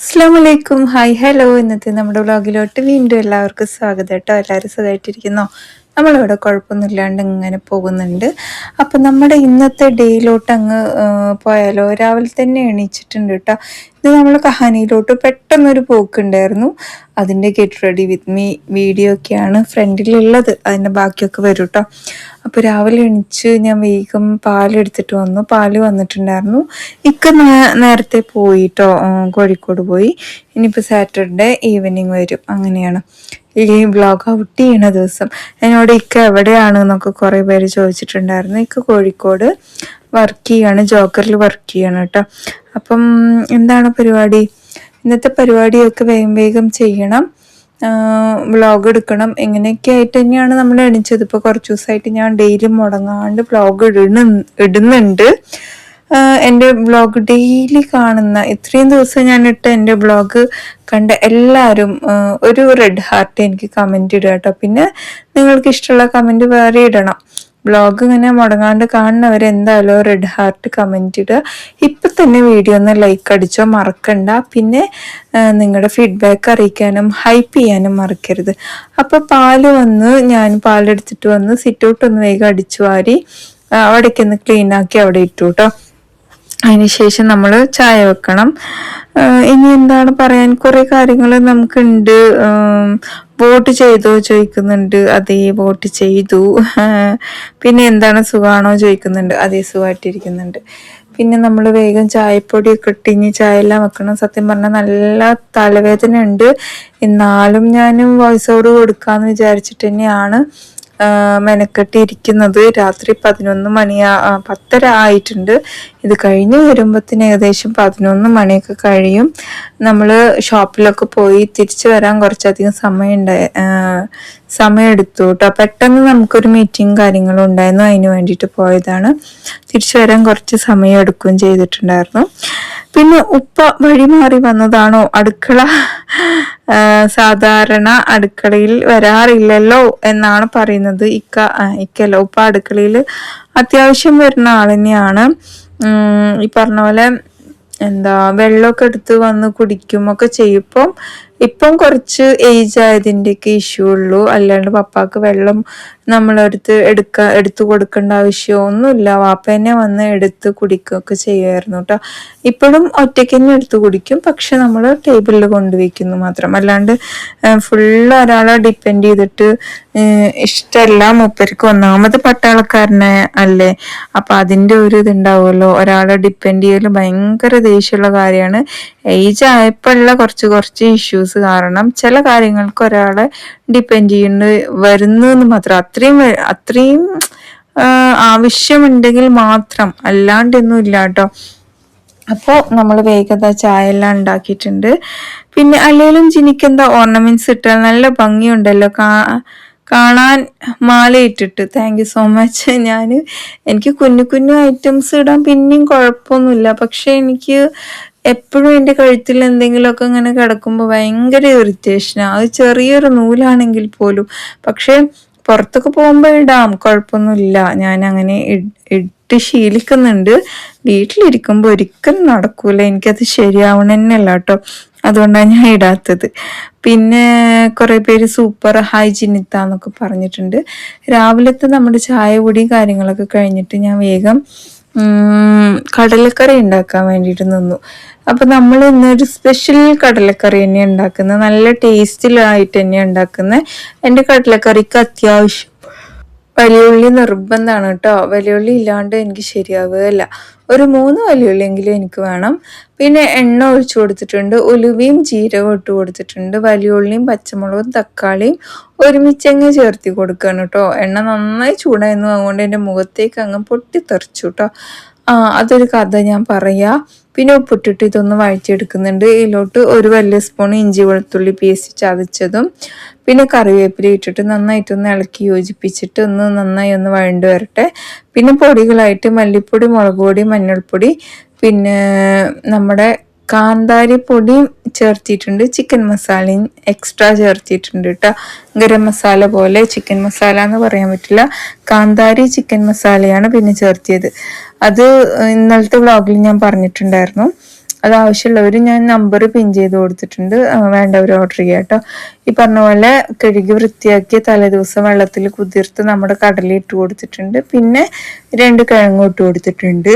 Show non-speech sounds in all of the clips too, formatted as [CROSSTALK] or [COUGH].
അസ്സാം വലൈക്കും hi hello ഇന്നത്തെ നമ്മുടെ വ്ളോഗിലോട്ട് വീണ്ടും എല്ലാവർക്കും സ്വാഗതം കേട്ടോ. എല്ലാവരും സുഖമായിട്ടിരിക്കുന്നോ നമ്മളിവിടെ കുഴപ്പമൊന്നുമില്ലാണ്ട് ഇങ്ങനെ പോകുന്നുണ്ട്. അപ്പം നമ്മുടെ ഇന്നത്തെ ഡേയിലോട്ട് അങ്ങ് പോയാലോ? രാവിലെ തന്നെ എണീച്ചിട്ടുണ്ട് കേട്ടോ. ഇത് നമ്മൾ കഹാനിയിലോട്ട് പെട്ടെന്നൊരു പോക്കുണ്ടായിരുന്നു. അതിന്റെ get ready with me video ഒക്കെയാണ് ഫ്രണ്ടിലുള്ളത്. അതിന്റെ ബാക്കിയൊക്കെ വരും കേട്ടോ. അപ്പോൾ രാവിലെ എണീച്ച് ഞാൻ വേഗം പാലെടുത്തിട്ട് വന്നു. പാൽ വന്നിട്ടുണ്ടായിരുന്നു. ഇക്ക നേരത്തെ പോയിട്ടോ കോഴിക്കോട് പോയി. ഇനിയിപ്പോൾ സാറ്റർഡേ ഈവനിങ് വരും. അങ്ങനെയാണ്. ഈ ബ്ലോഗ് ഔട്ട് ചെയ്യണ ദിവസം. എന്നോട് ഇക്ക എവിടെയാണ് എന്നൊക്കെ കുറേ പേര് ചോദിച്ചിട്ടുണ്ടായിരുന്നു. ഇക്ക കോഴിക്കോട് വർക്ക് ചെയ്യാണ്. ജോക്കറിൽ വർക്ക് ചെയ്യാണ് കേട്ടോ അപ്പം എന്താണ് പരിപാടി? ഇന്നത്തെ പരിപാടിയൊക്കെ വേഗം വേഗം ചെയ്യണം. വ്ളോഗ് എടുക്കണം. എങ്ങനെയൊക്കെ ആയിട്ട് തന്നെയാണ് നമ്മൾ എണിച്ചത്. ഇപ്പോൾ കുറച്ച് ദിവസമായിട്ട് ഞാൻ ഡെയിലി മുടങ്ങാണ്ട് വ്ളോഗ് ഇടുന്ന ഇടുന്നുണ്ട്. എന്റെ വ്ളോഗ് ഡെയിലി കാണുന്ന ഇത്രയും ദിവസം ഞാൻ ഇട്ട എന്റെ വ്ളോഗ് കണ്ട എല്ലാവരും ഒരു റെഡ് ഹാർട്ട് എനിക്ക് കമന്റ് ഇടുക കേട്ടോ. പിന്നെ നിങ്ങൾക്ക് ഇഷ്ടമുള്ള കമന്റ് വേറെ ഇടണം. ബ്ലോഗ് ഇങ്ങനെ മുടങ്ങാണ്ട് കാണുന്നവർ എന്തായാലും റെഡ് ഹാർട്ട് കമന്റ് ഇടുക. ഇപ്പം തന്നെ വീഡിയോ ഒന്ന് ലൈക്ക് അടിച്ചോ മറക്കണ്ട. പിന്നെ നിങ്ങളുടെ ഫീഡ്ബാക്ക് അറിയിക്കാനും ഹൈപ്പ് ചെയ്യാനും മറക്കരുത്. അപ്പോൾ പാൽ വന്ന് ഞാൻ പാലെടുത്തിട്ട് വന്ന് സിറ്റൗട്ട് ഒന്ന് വേഗം അടിച്ചു വാരി അവിടേക്ക് ഒന്ന് ക്ലീൻ ആക്കി അവിടെ ഇട്ടു കേട്ടോ അതിനുശേഷം നമ്മൾ ചായ വെക്കണം. ഇനി എന്താണ് പറയാൻ? കുറേ കാര്യങ്ങൾ നമുക്കുണ്ട്. വോട്ട് ചെയ്തോ ചോദിക്കുന്നുണ്ട്. അതേ വോട്ട് ചെയ്തു. [LAUGHS] പിന്നെ എന്താണ് സുഖമാണോ ചോദിക്കുന്നുണ്ട്. അതേ സുഖമായിട്ടിരിക്കുന്നുണ്ട് പിന്നെ നമ്മൾ വേഗം ചായപ്പൊടി ഒക്കെ ഇട്ടിഞ്ഞ് ചായ എല്ലാം വെക്കണം. സത്യം പറഞ്ഞാൽ നല്ല തലവേദന ഉണ്ട് എന്നാലും ഞാനും വോയിസ് ഓവർ കൊടുക്കാന്ന് വിചാരിച്ചിട്ട് തന്നെയാണ് മെനക്കെട്ടിരിക്കുന്നത് രാത്രി പതിനൊന്ന് മണി പത്തര ആയിട്ടുണ്ട്. ഇത് കഴിഞ്ഞ് വരുമ്പത്തിന് ഏകദേശം പതിനൊന്ന് മണിയൊക്കെ കഴിയും. നമ്മൾ ഷോപ്പിലൊക്കെ പോയി തിരിച്ചു വരാൻ കുറച്ചധികം സമയം ഉണ്ടായി സമയമെടുത്തു കേട്ടോ. പെട്ടെന്ന് നമുക്കൊരു മീറ്റിംഗ് കാര്യങ്ങളും ഉണ്ടായിരുന്നു അതിന് വേണ്ടിയിട്ട് പോയതാണ്. തിരിച്ചു വരാൻ കുറച്ച് സമയം എടുക്കുകയും ചെയ്തിട്ടുണ്ടായിരുന്നു. പിന്നെ ഉപ്പ വഴി മാറി വന്നതാണോ? അടുക്കള സാധാരണ അടുക്കളയിൽ വരാറില്ലല്ലോ എന്നാണ് പറയുന്നത് ഇക്ക ഇക്കല്ലോ ഉപ്പ അടുക്കളയിൽ അത്യാവശ്യം വരുന്ന ആൾ തന്നെയാണ്. ഈ പറഞ്ഞ പോലെ എന്താ വെള്ളമൊക്കെ എടുത്ത് വന്ന് കുടിക്കുമൊക്കെ ഒക്കെ ചെയ്യും ഇപ്പം കുറച്ച് ഏജ് ആയതിന്റെയൊക്കെ ഇഷ്യൂ ഉള്ളൂ. അല്ലാണ്ട് പപ്പാക്ക് വെള്ളം നമ്മളെടുത്ത് എടുക്ക എടുത്തു കൊടുക്കേണ്ട ആവശ്യമൊന്നുമില്ല. വാപ്പ തന്നെ വന്ന് എടുത്ത് കുടിക്കുകയൊക്കെ ചെയ്യുമായിരുന്നു കേട്ടോ ഇപ്പോഴും ഒറ്റയ്ക്ക് തന്നെ എടുത്ത് കുടിക്കും. പക്ഷെ നമ്മൾ ടേബിളിൽ കൊണ്ടുവയ്ക്കുന്നു മാത്രം. അല്ലാണ്ട് ഫുള്ള് ഒരാളെ ഡിപ്പെൻഡ് ചെയ്തിട്ട് ഇഷ്ടമല്ല മൂപ്പർക്ക്. ഒന്നാമത് പട്ടാളക്കാരനെ അല്ലേ? അപ്പം അതിന്റെ ഒരു ഇതുണ്ടാവുമല്ലോ. ഒരാളെ ഡിപ്പെൻഡ് ചെയ്യൽ ഭയങ്കര ദേഷ്യമുള്ള കാര്യമാണ്. ഏജ് ആയപ്പോഴുള്ള കുറച്ച് കുറച്ച് ഇഷ്യൂസ് കാരണം ചില കാര്യങ്ങൾക്ക് ഒരാളെ ഡിപ്പെൻഡ് ചെയ്യേണ്ടി വരുന്നു എന്ന് മാത്രം. അത്രയും അത്രയും ആവശ്യമുണ്ടെങ്കിൽ മാത്രം. അല്ലാണ്ടൊന്നും ഇല്ല കേട്ടോ. അപ്പോൾ നമ്മൾ വേഗത ചായ എല്ലാം ഉണ്ടാക്കിയിട്ടുണ്ട്. പിന്നെ അല്ലെങ്കിലും ജിനിക്ക് എന്താ ഓർണമെന്റ്സ് ഇട്ടാൽ നല്ല ഭംഗിയുണ്ടല്ലോ. കാ കാണാൻ മാലയിട്ടിട്ട്. താങ്ക് യു സോ മച്ച് ഞാൻ എനിക്ക് കുഞ്ഞു കുഞ്ഞു ഐറ്റംസ് ഇടാൻ പിന്നെയും കുഴപ്പമൊന്നുമില്ല. പക്ഷെ എനിക്ക് എപ്പോഴും എന്റെ കഴുത്തിൽ എന്തെങ്കിലുമൊക്കെ ഇങ്ങനെ കിടക്കുമ്പോൾ ഭയങ്കര ഇറിറ്റേഷനാണ് അത് ചെറിയൊരു നൂലാണെങ്കിൽ പോലും. പക്ഷേ പുറത്തൊക്കെ പോകുമ്പോൾ ഇടാം. കുഴപ്പമൊന്നുമില്ല. ഞാൻ അങ്ങനെ ഇട്ട് ശീലിക്കുന്നുണ്ട്. വീട്ടിലിരിക്കുമ്പോൾ ഒരിക്കലും നടക്കൂല. എനിക്കത് ശരിയാവണമെന്നല്ല കേട്ടോ. അതുകൊണ്ടാണ് ഞാൻ ഇടാത്തത്. പിന്നെ കുറെ പേര് സൂപ്പർ ഹൈജിനിത്താന്നൊക്കെ പറഞ്ഞിട്ടുണ്ട്. രാവിലത്തെ നമ്മുടെ ചായ പൊടി കാര്യങ്ങളൊക്കെ കഴിഞ്ഞിട്ട് ഞാൻ വേഗം കടലക്കറി ഉണ്ടാക്കാൻ വേണ്ടിയിട്ട് നിന്നു. അപ്പൊ നമ്മൾ ഇന്നൊരു സ്പെഷ്യൽ കടലക്കറി തന്നെ ഉണ്ടാക്കുന്നത് നല്ല ടേസ്റ്റിലായിട്ട് തന്നെ ഉണ്ടാക്കുന്നത് എന്റെ കടലക്കറിക്ക് അത്യാവശ്യം വലിയുള്ളി നിർബന്ധമാണ് കേട്ടോ. വലിയുള്ളി ഇല്ലാണ്ട് എനിക്ക് ശരിയാവുകയില്ല. ഒരു മൂന്ന് വലിയുള്ളി എങ്കിലും എനിക്ക് വേണം. പിന്നെ എണ്ണ ഒഴിച്ചു കൊടുത്തിട്ടുണ്ട്. ഉലുവയും ജീരകവും ഇട്ട് കൊടുത്തിട്ടുണ്ട്. വലിയുള്ളിയും പച്ചമുളകും തക്കാളിയും ഒരുമിച്ചങ്ങ് ചേർത്തി കൊടുക്കുകയാണ് കേട്ടോ. എണ്ണ നന്നായി ചൂടായിരുന്നു. അതുകൊണ്ട് എന്റെ മുഖത്തേക്ക് അങ്ങ് പൊട്ടിത്തെറിച്ചു കേട്ടോ. ആ അതൊരു കഥ ഞാൻ പറയാ. പിന്നെ ഉപ്പിട്ടിട്ട് ഇതൊന്ന് വഴറ്റിയെടുക്കുന്നുണ്ട്. ഇതിലോട്ട് ഒരു വലിയ സ്പൂൺ ഇഞ്ചി വെളുത്തുള്ളി പേസ്റ്റ് ചതച്ചതും പിന്നെ കറിവേപ്പില ഇട്ടിട്ട് നന്നായിട്ടൊന്ന് ഇളക്കി യോജിപ്പിച്ചിട്ട് ഒന്ന് നന്നായി ഒന്ന് വഴണ്ട് വരട്ടെ. പിന്നെ പൊടികളായിട്ട് മല്ലിപ്പൊടി മുളക് പൊടി മഞ്ഞൾപ്പൊടി പിന്നെ നമ്മുടെ കാന്താരി പൊടിയും ചേർത്തിട്ടുണ്ട്. ചിക്കൻ മസാലയും എക്സ്ട്രാ ചേർത്തിട്ടുണ്ട് കേട്ടോ ഗരം മസാല പോലെ ചിക്കൻ മസാല എന്ന് പറയാൻ പറ്റില്ല. കാന്താരി ചിക്കൻ മസാലയാണ് പിന്നെ ചേർത്തിയത്. അത് ഇന്നലത്തെ വ്ളോഗിൽ ഞാൻ പറഞ്ഞിട്ടുണ്ടായിരുന്നു. അത് ആവശ്യമുള്ളവർ ഞാൻ നമ്പർ പിൻ ചെയ്ത് കൊടുത്തിട്ടുണ്ട്. വേണ്ടവർ ഓർഡർ ചെയ്യുക കേട്ടോ ഈ പറഞ്ഞ പോലെ കഴുകി വൃത്തിയാക്കി തലേദിവസം വെള്ളത്തിൽ കുതിർത്ത് നമ്മുടെ കടലിൽ ഇട്ട് കൊടുത്തിട്ടുണ്ട്. പിന്നെ രണ്ട് കിഴങ്ങ് ഇട്ട് കൊടുത്തിട്ടുണ്ട്.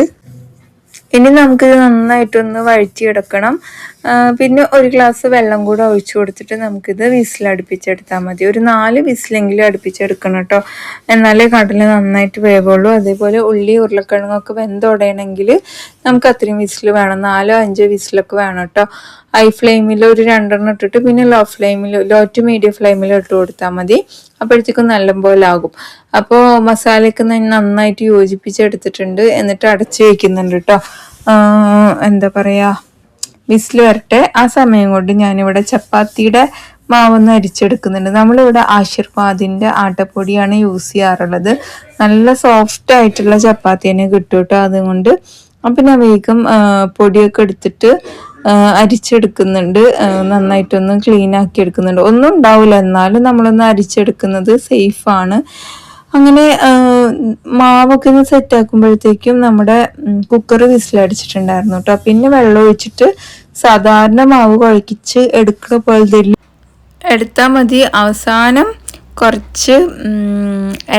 ഇനി നമുക്കിത് നന്നായിട്ടൊന്ന് വഴറ്റിയെടുക്കണം. പിന്നെ ഒരു ഗ്ലാസ് വെള്ളം കൂടെ ഒഴിച്ചു കൊടുത്തിട്ട് നമുക്കിത് വിസിൽ അടുപ്പിച്ചെടുത്താൽ മതി. ഒരു നാല് വിസിലെങ്കിലും അടുപ്പിച്ചെടുക്കണം കേട്ടോ. എന്നാലേ കടൽ നന്നായിട്ട് വേവുള്ളൂ. അതേപോലെ ഉള്ളി ഉരുളക്കിഴങ്ങൊക്കെ വെന്തുടയണമെങ്കിൽ നമുക്ക് അത്രയും വിസിൽ വേണം. നാലോ അഞ്ചോ വിസിലൊക്കെ വേണം കേട്ടോ. ഹൈ ഫ്ലെയിമിൽ ഒരു രണ്ടെണ്ണം ഇട്ടിട്ട് പിന്നെ ലോ ഫ്ലെയിമിൽ ലോ ടു മീഡിയം ഫ്ലെയിമിൽ ഇട്ട് കൊടുത്താൽ മതി. അപ്പോഴത്തേക്കും നല്ലപോലെ ആകും. അപ്പോൾ മസാലയൊക്കെ നന്നായിട്ട് യോജിപ്പിച്ചെടുത്തിട്ടുണ്ട്. എന്നിട്ട് അടച്ച് വയ്ക്കുന്നുണ്ട് കേട്ടോ. എന്താ പറയുക വിസിൽ വരട്ടെ ആ സമയം കൊണ്ട് ഞാനിവിടെ ചപ്പാത്തിയുടെ മാവൊന്ന് അരിച്ചെടുക്കുന്നുണ്ട്. നമ്മളിവിടെ ആശീർവാദിന്റെ ആട്ടപ്പൊടിയാണ് യൂസ് ചെയ്യാറുള്ളത്. നല്ല സോഫ്റ്റ് ആയിട്ടുള്ള ചപ്പാത്തി തന്നെ കിട്ടും കേട്ടോ അതുകൊണ്ട്. അപ്പം ഞാൻ വേഗം പൊടിയൊക്കെ എടുത്തിട്ട് അരിച്ചെടുക്കുന്നുണ്ട്. നന്നായിട്ടൊന്ന് ക്ലീൻ ആക്കി എടുക്കുന്നുണ്ട് ഒന്നും ഉണ്ടാവില്ല എന്നാലും നമ്മളൊന്ന് അരിച്ചെടുക്കുന്നത് സേഫാണ് അങ്ങനെ മാവൊക്കെ ഒന്ന് സെറ്റ് ആക്കുമ്പോഴത്തേക്കും നമ്മുടെ കുക്കർ വിസിലടിച്ചിട്ടുണ്ടായിരുന്നു കേട്ടോ പിന്നെ വെള്ളം ഒഴിച്ചിട്ട് സാധാരണ മാവ് കുഴക്കിച്ച് എടുക്കുന്ന പോലെ എടുത്താൽ മതി. അവസാനം കുറച്ച്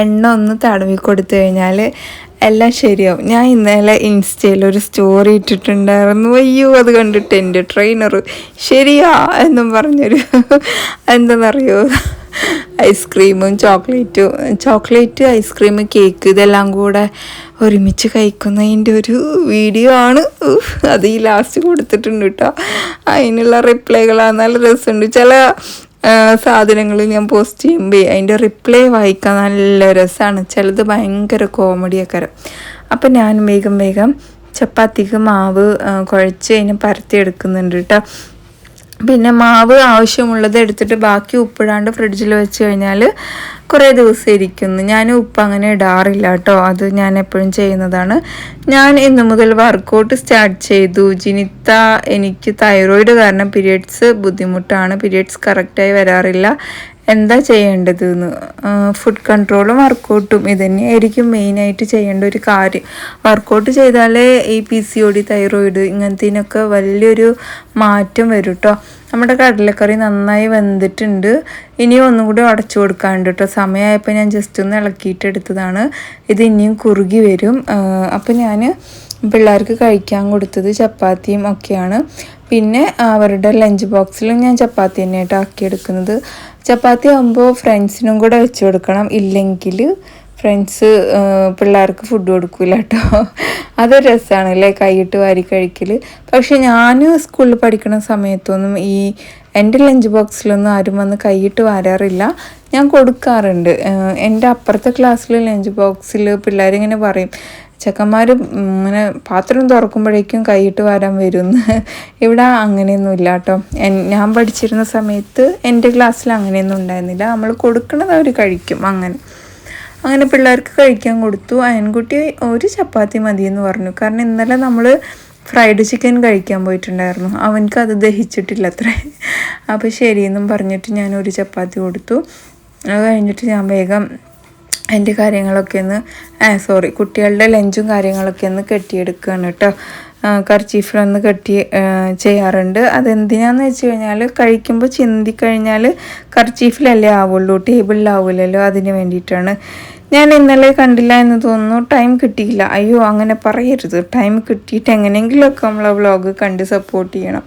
എണ്ണ ഒന്ന് തടവി കൊടുത്തു കഴിഞ്ഞാൽ എല്ലാം ശരിയാവും. ഞാൻ ഇന്നലെ ഇൻസ്റ്റയിൽ ഒരു സ്റ്റോറി ഇട്ടിട്ടുണ്ടായിരുന്നു. അയ്യോ അത് കണ്ടിട്ട് എന്റെ ട്രെയിനർ ശരിയാ എന്നും പറഞ്ഞൊരു എന്താണെന്നറിയോ ഐസ്ക്രീമും ചോക്ലേറ്റും ചോക്ലേറ്റ് ഐസ്ക്രീം കേക്ക് ഇതെല്ലാം കൂടെ ഒരുമിച്ച് കഴിക്കുന്നതിന്റെ ഒരു വീഡിയോ ആണ്. അത് ഈ ലാസ്റ്റ് കൊടുത്തിട്ടുണ്ട് കേട്ടോ അതിനുള്ള റിപ്ലൈകളാണ് നല്ല രസമുണ്ട്. ചില സാധനങ്ങൾ ഞാൻ പോസ്റ്റ് ചെയ്യുമ്പോൾ അതിന്റെ റിപ്ലൈ വായിക്കാൻ നല്ല രസമാണ്. ചിലത് ഭയങ്കര കോമഡിയൊക്കെ. അപ്പം ഞാൻ വേഗം വേഗം ചപ്പാത്തിക്ക് മാവ് കുഴച്ച് അതിനെ പരത്തി എടുക്കുന്നുണ്ട് കേട്ടോ പിന്നെ മാവ് ആവശ്യമുള്ളത് എടുത്തിട്ട് ബാക്കി ഉപ്പിടാണ്ട് ഫ്രിഡ്ജിൽ വെച്ച് കഴിഞ്ഞാൽ കുറേ ദിവസം ഇരിക്കുന്നു. ഞാൻ ഉപ്പ് അങ്ങനെ ഇടാറില്ല കേട്ടോ. അത് ഞാൻ എപ്പോഴും ചെയ്യുന്നതാണ്. ഞാൻ ഇന്ന് മുതൽ വർക്കൗട്ട് സ്റ്റാർട്ട് ചെയ്തു. ജിനിത്ത എനിക്ക് തൈറോയിഡ് കാരണം പീരിയഡ്സ് ബുദ്ധിമുട്ടാണ്. പീരിയഡ്സ് കറക്റ്റായി വരാറില്ല. എന്താ ചെയ്യേണ്ടത് എന്ന് ഫുഡ് കൺട്രോളും വർക്കൗട്ടും ഇതന്നെയായിരിക്കും മെയിനായിട്ട് ചെയ്യേണ്ട ഒരു കാര്യം. വർക്കൗട്ട് ചെയ്താലേ ഈ P C O D thyroid ഇങ്ങനത്തേനൊക്കെ വലിയൊരു മാറ്റം വരും കേട്ടോ നമ്മുടെ കടലക്കറി നന്നായി വെന്തിട്ടുണ്ട്. ഇനിയും ഒന്നും കൂടി ഉടച്ചു കൊടുക്കാണ്ട് കേട്ടോ സമയമായപ്പോൾ ഞാൻ ജസ്റ്റ് ഒന്ന് ഇളക്കിയിട്ട് എടുത്തതാണ്. ഇത് ഇനിയും കുറുകി വരും. അപ്പോൾ ഞാൻ പിള്ളേർക്ക് കഴിക്കാൻ കൊടുത്തത് ചപ്പാത്തിയും ഒക്കെയാണ്. പിന്നെ അവരുടെ ലഞ്ച് ബോക്സിലും ഞാൻ ചപ്പാത്തി തന്നെയായിട്ട് ആക്കിയെടുക്കുന്നത്. ചപ്പാത്തി ആകുമ്പോൾ ഫ്രണ്ട്സിനും കൂടെ വെച്ച് കൊടുക്കണം. ഇല്ലെങ്കിൽ ഫ്രണ്ട്സ് പിള്ളേർക്ക് ഫുഡ് കൊടുക്കില്ല കേട്ടോ അതൊരു രസമാണ് അല്ലേ കൈയിട്ട് വാരി കഴിക്കൽ പക്ഷെ ഞാൻ സ്കൂളിൽ പഠിക്കുന്ന സമയത്തൊന്നും ഈ എന്റെ ലഞ്ച് ബോക്സിലൊന്നും ആരും വന്ന് കൈയിട്ട് വാരാറില്ല. ഞാൻ കൊടുക്കാറുണ്ട്. എന്റെ അപ്പുറത്തെ ക്ലാസ്സിൽ ലഞ്ച് ബോക്സിൽ പിള്ളേരിങ്ങനെ പറയും ചെക്കന്മാർ ഇങ്ങനെ പാത്രം തുറക്കുമ്പോഴേക്കും കൈയിട്ട് വരാൻ വരുമെന്ന് ഇവിടെ അങ്ങനെയൊന്നും ഇല്ല കേട്ടോ. ഞാൻ പഠിച്ചിരുന്ന സമയത്ത് എന്റെ ക്ലാസ്സിൽ അങ്ങനെയൊന്നും ഉണ്ടായിരുന്നില്ല. നമ്മൾ കൊടുക്കണത് അവർ കഴിക്കും അങ്ങനെ. അങ്ങനെ പിള്ളേർക്ക് കഴിക്കാൻ കൊടുത്തു. അയൻകുട്ടി ഒരു ചപ്പാത്തി മതി എന്ന് പറഞ്ഞു. കാരണം ഇന്നലെ നമ്മൾ ഫ്രൈഡ് ചിക്കൻ കഴിക്കാൻ പോയിട്ടുണ്ടായിരുന്നു. അവനക്ക് അത് ദഹിച്ചിട്ടില്ല അത്ര അപ്പോൾ ശരിയെന്നും പറഞ്ഞിട്ട് ഞാൻ ഒരു ചപ്പാത്തി കൊടുത്തു. അത് കഴിഞ്ഞിട്ട് ഞാൻ വേഗം എന്റെ കാര്യങ്ങളൊക്കെ ഒന്ന് സോറി കുട്ടികളുടെ ലഞ്ചും കാര്യങ്ങളൊക്കെ ഒന്ന് കെട്ടിയെടുക്കുകയാണ് കേട്ടോ കർച്ചീഫിലൊന്ന് കെട്ടി ചെയ്യാറുണ്ട്. അതെന്തിനാന്ന് വെച്ച് കഴിഞ്ഞാൽ കഴിക്കുമ്പോൾ ചിന്തി കഴിഞ്ഞാൽ കർച്ചീഫിലല്ലേ ആവുള്ളൂ ടേബിളിലാവില്ലല്ലോ അതിന് വേണ്ടിയിട്ടാണ്. ഞാൻ ഇന്നലെ കണ്ടില്ല എന്ന് തോന്നുന്നു. ടൈം കിട്ടിയില്ല. അയ്യോ അങ്ങനെ പറയരുത്. ടൈം കിട്ടിയിട്ട് എങ്ങനെയെങ്കിലുമൊക്കെ നമ്മളെ വ്ളോഗ് കണ്ട് സപ്പോർട്ട് ചെയ്യണം.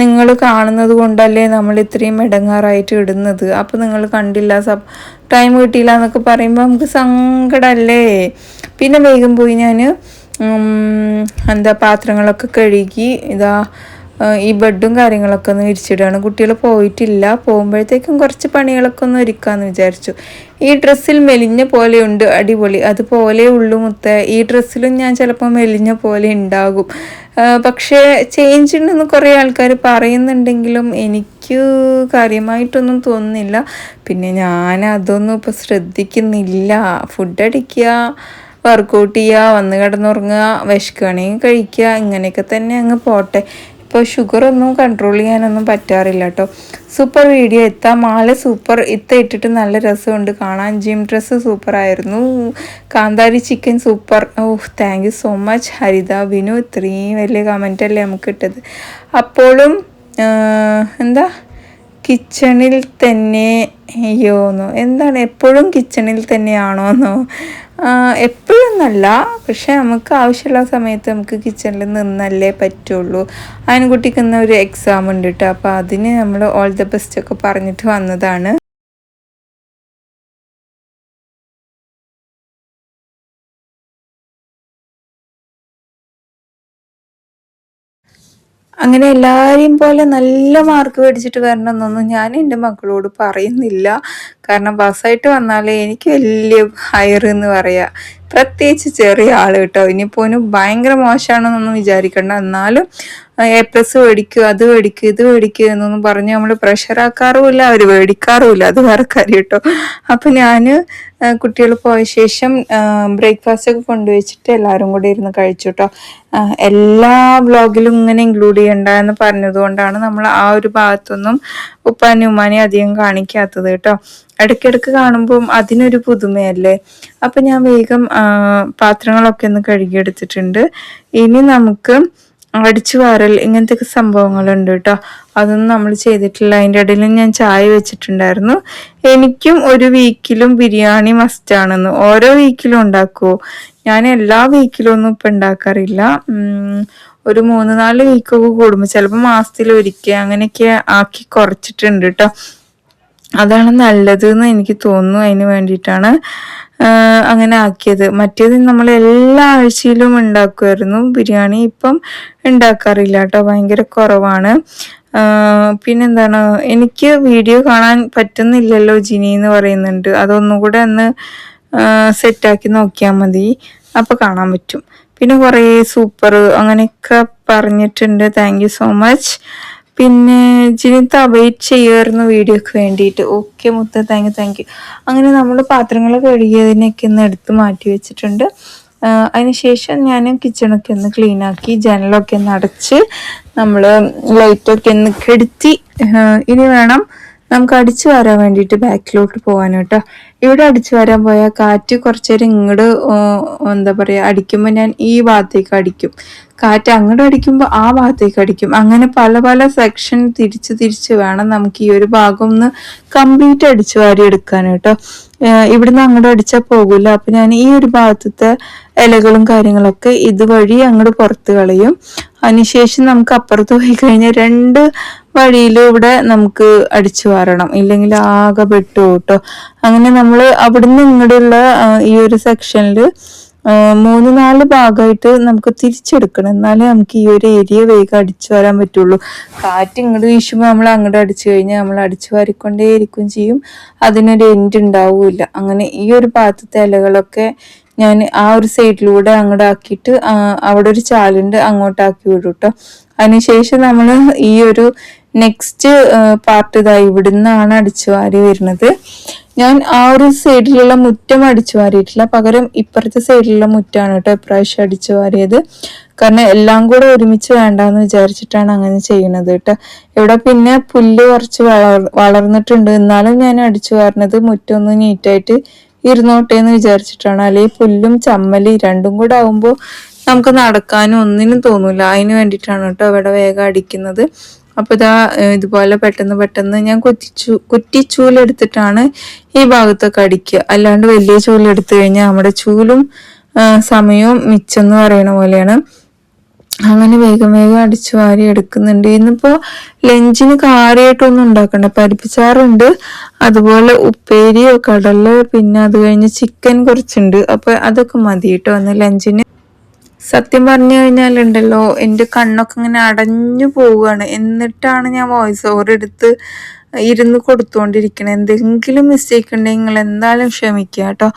നിങ്ങൾ കാണുന്നത് കൊണ്ടല്ലേ നമ്മൾ ഇത്രയും ഇടങ്ങാറായിട്ട് ഇടുന്നത്. അപ്പോൾ നിങ്ങൾ കണ്ടില്ല സപ് ടൈം കിട്ടിയില്ല എന്നൊക്കെ പറയുമ്പോൾ നമുക്ക് സങ്കടമല്ലേ പിന്നെ വേഗം പോയി ഞാൻ എന്താ പാത്രങ്ങളൊക്കെ കഴുകി ഇതാ ഈ ബെഡും കാര്യങ്ങളൊക്കെ ഒന്ന് വിരിച്ചിടുകയാണ്. കുട്ടികൾ പോയിട്ടില്ല. പോകുമ്പോഴത്തേക്കും കുറച്ച് പണികളൊക്കെ ഒന്ന് ഒരുക്കാമെന്ന് വിചാരിച്ചു. ഈ ഡ്രസ്സിൽ മെലിഞ്ഞ പോലെയുണ്ട് അടിപൊളി. അതുപോലെ ഉള്ളു മുത്ത ഈ ഡ്രസ്സിലും ഞാൻ ചിലപ്പോൾ മെലിഞ്ഞ പോലെ ഉണ്ടാകും. പക്ഷേ ചേഞ്ച് ഉണ്ടെന്ന് കുറേ ആൾക്കാർ പറയുന്നുണ്ടെങ്കിലും എനിക്ക് കാര്യമായിട്ടൊന്നും തോന്നുന്നില്ല. പിന്നെ ഞാൻ അതൊന്നും ഇപ്പോൾ ശ്രദ്ധിക്കുന്നില്ല. ഫുഡ് അടിക്കുക വർക്കൗട്ട് ചെയ്യുക വന്ന് കിടന്നുറങ്ങുക വിശക്കുകയാണെങ്കിൽ കഴിക്കുക ഇങ്ങനെയൊക്കെ തന്നെ അങ്ങ് പോട്ടെ. ഇപ്പോൾ ഷുഗറൊന്നും കൺട്രോൾ ചെയ്യാനൊന്നും പറ്റാറില്ല കേട്ടോ സൂപ്പർ വീഡിയോ എത്താം മാല സൂപ്പർ ഇത്ത ഇട്ടിട്ട് നല്ല രസമുണ്ട്. കാണാൻ ജിം ഡ്രസ്സ് സൂപ്പറായിരുന്നു kanthari chicken super oh thank you so much Haritha Vinu ഇത്രയും വലിയ കമന്റ് അല്ലേ നമുക്ക് ഇട്ടത്. അപ്പോഴും എന്താ? കിച്ചണിൽ തന്നെ അയ്യോന്നോ എന്താണ്? എപ്പോഴും കിച്ചണിൽ തന്നെയാണോന്നോ എപ്പോഴൊന്നല്ല. പക്ഷെ നമുക്ക് ആവശ്യമുള്ള സമയത്ത് നമുക്ക് കിച്ചണിൽ നിന്നല്ലേ പറ്റുള്ളൂ. അതിനുകുട്ടിക്ക് ഇന്ന് ഒരു എക്സാം ഉണ്ട് കേട്ടോ അപ്പോൾ അതിന് നമ്മൾ ഓൾ ദ ബെസ്റ്റ് ഒക്കെ പറഞ്ഞിട്ട് വന്നതാണ്. അങ്ങനെ എല്ലാവരെയും പോലെ നല്ല മാർക്ക് മേടിച്ചിട്ട് വരണമെന്നൊന്നും ഞാൻ എന്റെ മക്കളോട് പറയുന്നില്ല. കാരണം ബസ്സായിട്ട് വന്നാലേ എനിക്ക് വലിയ ഹയർ എന്ന് പറയാം. പ്രത്യേകിച്ച് ചെറിയ ആൾ കേട്ടോ. ഇനിയിപ്പോൾ ഭയങ്കര മോശമാണെന്നൊന്നും വിചാരിക്കണ്ട. എന്നാലും എ പ്ലസ് മേടിക്കുക അത് മേടിക്കുക ഇത് മേടിക്കുക എന്നൊന്നും പറഞ്ഞ് നമ്മൾ പ്രഷറാക്കാറുമില്ല അവർ മേടിക്കാറുമില്ല. അത് വേറെ കാര്യം കേട്ടോ അപ്പം ഞാൻ കുട്ടികൾ പോയ ശേഷം ബ്രേക്ക്ഫാസ്റ്റ് ഒക്കെ കൊണ്ടുവച്ചിട്ട് എല്ലാവരും കൂടി ഇരുന്ന് കഴിച്ചു കേട്ടോ എല്ലാ ബ്ലോഗിലും ഇങ്ങനെ ഇൻക്ലൂഡ് ചെയ്യണ്ട എന്ന് പറഞ്ഞതുകൊണ്ടാണ് നമ്മൾ ആ ഒരു ഭാഗത്തൊന്നും ഉപ്പാനും ഉമ്മാനെയും അധികം കാണിക്കാത്തത് കേട്ടോ ഇടയ്ക്കിടയ്ക്ക് കാണുമ്പം അതിനൊരു പുതുമയല്ലേ? അപ്പം ഞാൻ വേഗം പാത്രങ്ങളൊക്കെ ഒന്ന് കഴുകിയെടുത്തിട്ടുണ്ട്. ഇനി നമുക്ക് അടിച്ചു വാരൽ ഇങ്ങനത്തെ സംഭവങ്ങളുണ്ട് കേട്ടോ. അതൊന്നും നമ്മൾ ചെയ്തിട്ടില്ല. അതിന്റെ ഇടയിൽ ഞാൻ ചായ വെച്ചിട്ടുണ്ടായിരുന്നു. എനിക്കും ഒരു വീക്കിലും ബിരിയാണി മസ്റ്റാണെന്ന് ഓരോ വീക്കിലും ഉണ്ടാക്കുമോ ഞാൻ എല്ലാ വീക്കിലും ഒന്നും ഇപ്പം ഉണ്ടാക്കാറില്ല. ഒരു മൂന്ന് നാല് വീക്കൊക്കെ കൂടുമ്പോൾ ചിലപ്പോൾ മാസത്തിൽ ഒരിക്കൽ അങ്ങനെയൊക്കെ ആക്കി കുറച്ചിട്ടുണ്ട് കേട്ടോ. അതാണ് നല്ലത് എന്ന് എനിക്ക് തോന്നുന്നു. അതിന് വേണ്ടിയിട്ടാണ് അങ്ങനെ ആക്കിയത്. മറ്റേത് നമ്മൾ എല്ലാ ആഴ്ചയിലും ഉണ്ടാക്കുമായിരുന്നു ബിരിയാണി ഇപ്പം ഉണ്ടാക്കാറില്ല കേട്ടോ. ഭയങ്കര കുറവാണ്. പിന്നെന്താണ്? എനിക്ക് വീഡിയോ കാണാൻ പറ്റുന്നില്ലല്ലോ ജിനി എന്ന് പറയുന്നുണ്ട്. അതൊന്നും കൂടെ ഒന്ന് സെറ്റാക്കി നോക്കിയാൽ മതി. അപ്പോൾ കാണാൻ പറ്റും. പിന്നെ കുറേ സൂപ്പർ അങ്ങനെയൊക്കെ പറഞ്ഞിട്ടുണ്ട്. Thank so much. പിന്നെ ജിനിത്ത വെയിറ്റ് ചെയ്യുമായിരുന്നു വീഡിയോക്ക് വേണ്ടിയിട്ട്. ഓക്കെ മുത്ത താങ്ക് യു താങ്ക് യു അങ്ങനെ നമ്മൾ പാത്രങ്ങൾ കഴുകിയതിനൊക്കെ ഒന്ന് എടുത്ത് മാറ്റി വെച്ചിട്ടുണ്ട്. അതിനുശേഷം ഞാൻ കിച്ചണൊക്കെ ഒന്ന് ക്ലീൻ ആക്കി ജനലൊക്കെ ഒന്ന് അടച്ച് നമ്മൾ ലൈറ്റൊക്കെ ഒന്ന് കെടുത്തി ഇനി വേണം നമുക്ക് അടിച്ചു വരാൻ വേണ്ടിയിട്ട് ബാക്കിലോട്ട് പോകാൻ കേട്ടോ. ഇവിടെ അടിച്ചു വരാൻ പോയാൽ കാറ്റ് കുറച്ചേരം ഇങ്ങോട്ട് എന്താ പറയുക അടിക്കുമ്പോൾ ഞാൻ ഈ ഭാഗത്തേക്ക് അടിക്കും. കാറ്റ് അങ്ങോട്ട് അടിക്കുമ്പോൾ ആ ഭാഗത്തേക്ക് അടിക്കും. അങ്ങനെ പല പല സെക്ഷൻ തിരിച്ച് തിരിച്ച് വേണം നമുക്ക് ഈ ഒരു ഭാഗം ഒന്ന് കംപ്ലീറ്റ് അടിച്ചു വാരി എടുക്കാൻ കേട്ടോ ഇവിടുന്ന് അങ്ങോട്ട് അടിച്ചാൽ പോകില്ല അപ്പം ഞാൻ ഈ ഒരു ഭാഗത്തെ ഇലകളും കാര്യങ്ങളൊക്കെ ഇതുവഴി അങ്ങോട്ട് പുറത്ത് കളയും. അതിനുശേഷം നമുക്ക് അപ്പുറത്ത് പോയി കഴിഞ്ഞാൽ രണ്ട് വഴിയിലും ഇവിടെ നമുക്ക് അടിച്ചു വാരണം. ഇല്ലെങ്കിൽ ആകെ പെട്ടു കേട്ടോ അങ്ങനെ നമ്മൾ അവിടുന്ന് ഇങ്ങോട്ടുള്ള ഈ ഒരു സെക്ഷനിൽ മൂന്ന് നാല് ഭാഗമായിട്ട് നമുക്ക് തിരിച്ചെടുക്കണം. എന്നാലേ നമുക്ക് ഈ ഒരു ഏരിയ വേഗം അടിച്ചു വരാൻ പറ്റുള്ളൂ. കാറ്റ് ഇങ്ങോട്ട് വീശുമ്പോൾ നമ്മൾ അങ്ങോട്ട് അടിച്ചു കഴിഞ്ഞാൽ നമ്മൾ അടിച്ചു വാരിക്കൊണ്ടേ ഇരിക്കും ചെയ്യും. അതിനൊരു എൻഡ് ഉണ്ടാവില്ല. അങ്ങനെ ഈ ഒരു ഭാഗത്തെ ഇലകളൊക്കെ ഞാൻ ആ ഒരു സൈഡിലൂടെ അങ്ങോട്ട് ആക്കിയിട്ട് അവിടെ ഒരു ചാലുണ്ട് അങ്ങോട്ടാക്കി വിടും കേട്ടോ അതിനുശേഷം നമ്മൾ ഈ ഒരു നെക്സ്റ്റ് പാർട്ട് ഇതായി ഇവിടുന്നാണ് അടിച്ചു വാരി വരുന്നത്. ഞാൻ ആ ഒരു സൈഡിലുള്ള മുറ്റം അടിച്ചു വാരിയിട്ടില്ല പകരം ഇപ്പുറത്തെ സൈഡിലുള്ള മുറ്റാണ് കേട്ടോ ഇപ്രാവശ്യം അടിച്ചു വാരിയത് കാരണം എല്ലാം കൂടെ ഒരുമിച്ച് വേണ്ടാന്ന് വിചാരിച്ചിട്ടാണ് അങ്ങനെ ചെയ്യുന്നത് കേട്ടോ ഇവിടെ പിന്നെ പുല്ല് കുറച്ച് വളർ വളർന്നിട്ടുണ്ട്. എന്നാലും ഞാൻ അടിച്ചു വാരുന്നത് മുറ്റമൊന്ന് നീറ്റായിട്ട് ഇരുന്നോട്ടെ എന്ന് വിചാരിച്ചിട്ടാണ് അല്ലെങ്കിൽ പുല്ലും ചമ്മലി രണ്ടും കൂടെ ആവുമ്പോൾ നമുക്ക് നടക്കാനും ഒന്നിനും തോന്നില്ല അതിന് വേണ്ടിയിട്ടാണ് കേട്ടോ ഇവിടെ വേഗം അടിക്കുന്നത്. അപ്പോൾ ഇതാ ഇതുപോലെ പെട്ടെന്ന് പെട്ടെന്ന് ഞാൻ കുറ്റിച്ചു കുറ്റിച്ചൂലെടുത്തിട്ടാണ് ഈ ഭാഗത്തൊക്കെ അടിക്കുക. അല്ലാണ്ട് വലിയ ചൂലെടുത്തു കഴിഞ്ഞാൽ നമ്മുടെ ചൂലും സമയവും മിച്ചം എന്ന് പറയുന്ന പോലെയാണ്. അങ്ങനെ വേഗം വേഗം അടിച്ചു വാരി എടുക്കുന്നുണ്ട്. ഇന്നിപ്പോ ലഞ്ചിന് കാര്യമായിട്ടൊന്നും ഉണ്ടാക്കണ്ട. പരിപ്പിച്ചാറുണ്ട് അതുപോലെ ഉപ്പേരി കടൽ പിന്നെ അത് കഴിഞ്ഞ് ചിക്കൻ കുറച്ചുണ്ട്. അപ്പൊ അതൊക്കെ മതി കേട്ടോ അന്ന് ലഞ്ചിന്. സത്യം പറഞ്ഞു കഴിഞ്ഞാലുണ്ടല്ലോ എന്റെ കണ്ണൊക്കെ ഇങ്ങനെ അടഞ്ഞു പോവുകയാണ്. എന്നിട്ടാണ് ഞാൻ വോയിസ് ഓവർ എടുത്ത് ഇരുന്ന് കൊടുത്തുകൊണ്ടിരിക്കണം എന്തെങ്കിലും മിസ്റ്റേക്ക് ഉണ്ടെങ്കിൽ നിങ്ങൾ എന്തായാലും ക്ഷമിക്കുക കേട്ടോ.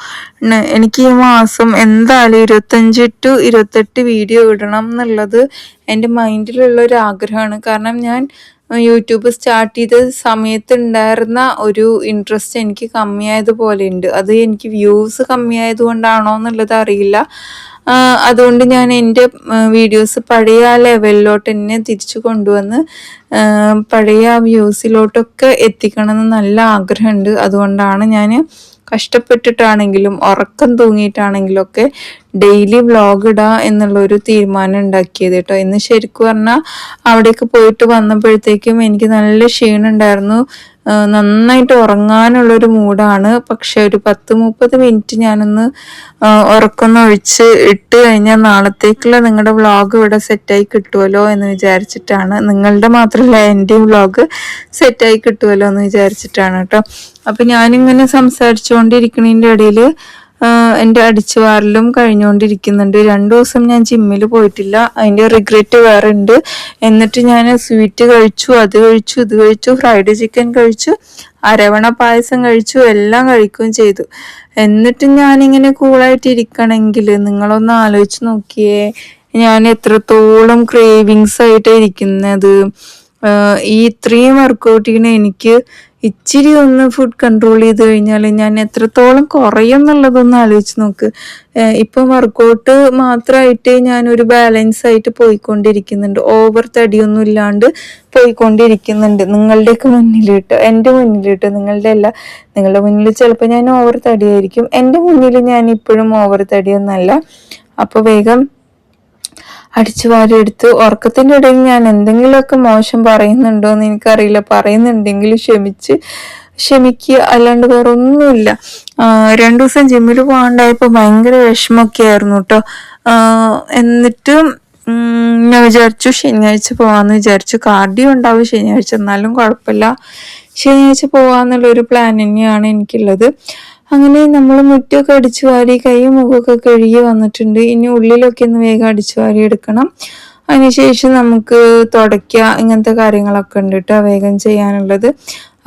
എനിക്ക് ഈ മാസം എന്തായാലും ഇരുപത്തഞ്ച് ടു ഇരുപത്തെട്ട് വീഡിയോ ഇടണം എന്നുള്ളത് എന്റെ മൈൻഡിലുള്ള ഒരു ആഗ്രഹമാണ്. കാരണം ഞാൻ യൂട്യൂബ് സ്റ്റാർട്ട് ചെയ്ത സമയത്ത് ഉണ്ടായിരുന്ന ഒരു ഇൻട്രസ്റ്റ് എനിക്ക് കമ്മിയായതുപോലെ ഉണ്ട്. അത് എനിക്ക് വ്യൂസ് കമ്മിയായത് കൊണ്ടാണോ എന്നുള്ളത് അറിയില്ല. അതുകൊണ്ട് ഞാൻ എന്റെ വീഡിയോസ് പഴയ ആ ലെവലിലോട്ട് എന്നെ തിരിച്ചു കൊണ്ടുവന്ന് പഴയ ആ വ്യൂസിലോട്ടൊക്കെ എത്തിക്കണം എന്ന് നല്ല ആഗ്രഹമുണ്ട്. അതുകൊണ്ടാണ് ഞാൻ കഷ്ടപ്പെട്ടിട്ടാണെങ്കിലും ഉറക്കം തൂങ്ങിയിട്ടാണെങ്കിലും ഒക്കെ ഡെയിലി വ്ളോഗ് ഇടാം എന്നുള്ളൊരു തീരുമാനം ഉണ്ടാക്കിയത് കേട്ടോ. ഇന്ന് ശരിക്കും പറഞ്ഞാൽ അവിടേക്ക് പോയിട്ട് വന്നപ്പോഴത്തേക്കും എനിക്ക് നല്ല ക്ഷീണം ഉണ്ടായിരുന്നു നന്നായിട്ട് ഉറങ്ങാനുള്ളൊരു മൂഡാണ്. പക്ഷെ ഒരു പത്ത് മുപ്പത് മിനിറ്റ് ഞാനൊന്ന് ഉറക്കൊന്ന് ഉറക്കം ഒഴിച്ച് ഇട്ട് കഴിഞ്ഞാൽ നാളത്തേക്കുള്ള നിങ്ങളുടെ വ്ളോഗ് ഇവിടെ സെറ്റായി കിട്ടുമല്ലോ എന്ന് വിചാരിച്ചിട്ടാണ്. നിങ്ങളുടെ മാത്രമല്ല എന്റെയും വ്ളോഗ് സെറ്റായി കിട്ടുമല്ലോ എന്ന് വിചാരിച്ചിട്ടാണ് കേട്ടോ. അപ്പം ഞാനിങ്ങനെ സംസാരിച്ചുകൊണ്ടിരിക്കുന്നതിന്റെ ഇടയിൽ എന്റെ അടിച്ചുവാരലും കഴിഞ്ഞുകൊണ്ടിരിക്കുന്നുണ്ട്. രണ്ടു ദിവസം ഞാൻ ജിമ്മിൽ പോയിട്ടില്ല. അതിന്റെ റിഗ്രറ്റ് വേറെ ഉണ്ട് എന്നിട്ട് ഞാൻ സ്വീറ്റ് കഴിച്ചു അത് കഴിച്ചു ഇത് കഴിച്ചു ഫ്രൈഡ് ചിക്കൻ കഴിച്ചു അരവണ പായസം കഴിച്ചു എല്ലാം കഴിക്കുകയും ചെയ്തു. എന്നിട്ട് ഞാനിങ്ങനെ കൂളായിട്ട് ഇരിക്കണമെങ്കിൽ നിങ്ങളൊന്ന് ആലോചിച്ച് നോക്കിയേ. ഞാൻ എത്രത്തോളം ക്രേവിങ്സ് ആയിട്ട് ഇരിക്കുന്നത്. ഈ ഇത്രയും വർക്കൗട്ടിനെ എനിക്ക് ഇച്ചിരി ഒന്ന് ഫുഡ് കൺട്രോൾ ചെയ്ത് കഴിഞ്ഞാൽ ഞാൻ എത്രത്തോളം കുറയും എന്നുള്ളതൊന്ന് ആലോചിച്ച് നോക്ക്. ഇപ്പം വർക്കൗട്ട് മാത്രമായിട്ട് ഞാൻ ഒരു ബാലൻസ് ആയിട്ട് പോയിക്കൊണ്ടിരിക്കുന്നുണ്ട്. ഓവർ തടിയൊന്നും ഇല്ലാണ്ട് പോയിക്കൊണ്ടിരിക്കുന്നുണ്ട്. നിങ്ങളുടെയൊക്കെ മുന്നിലിട്ട് എന്റെ മുന്നിലിട്ട് നിങ്ങളുടെ അല്ല നിങ്ങളുടെ മുന്നിൽ ചിലപ്പോൾ ഞാൻ ഓവർ തടിയായിരിക്കും. എന്റെ മുന്നിൽ ഞാൻ ഇപ്പോഴും ഓവർ തടിയൊന്നല്ല. അപ്പോൾ വേഗം അടിച്ചു വാരി എടുത്ത് ഉറക്കത്തിന്റെ ഇടയിൽ ഞാൻ എന്തെങ്കിലുമൊക്കെ മോശം പറയുന്നുണ്ടോ എന്ന് എനിക്കറിയില്ല. പറയുന്നുണ്ടെങ്കിൽ ക്ഷമിച്ച് ക്ഷമിക്കുക. അല്ലാണ്ട് വേറെ ഒന്നുമില്ല രണ്ടു ദിവസം ജിമ്മിൽ പോകാണ്ടായപ്പോൾ ഭയങ്കര വിഷമമൊക്കെ ആയിരുന്നു കേട്ടോ എന്നിട്ടും ഞാൻ വിചാരിച്ചു ശനിയാഴ്ച പോവാന്ന് വിചാരിച്ചു. കാർഡിയോ ഉണ്ടാവും ശനിയാഴ്ച. എന്നാലും കുഴപ്പമില്ല. ശനിയാഴ്ച പോവാന്നുള്ള ഒരു പ്ലാൻ തന്നെയാണ് എനിക്കുള്ളത്. അങ്ങനെ നമ്മൾ മുറ്റൊക്കെ അടിച്ചു വാരി കൈയും മുഖമൊക്കെ കഴുകി വന്നിട്ടുണ്ട്. ഇനി ഉള്ളിലൊക്കെ ഒന്ന് വേഗം അടിച്ചു വാരി എടുക്കണം. അതിനുശേഷം നമുക്ക് തുടയ്ക്കുക ഇങ്ങനത്തെ കാര്യങ്ങളൊക്കെ ഉണ്ട് കേട്ടോ വേഗം ചെയ്യാനുള്ളത്.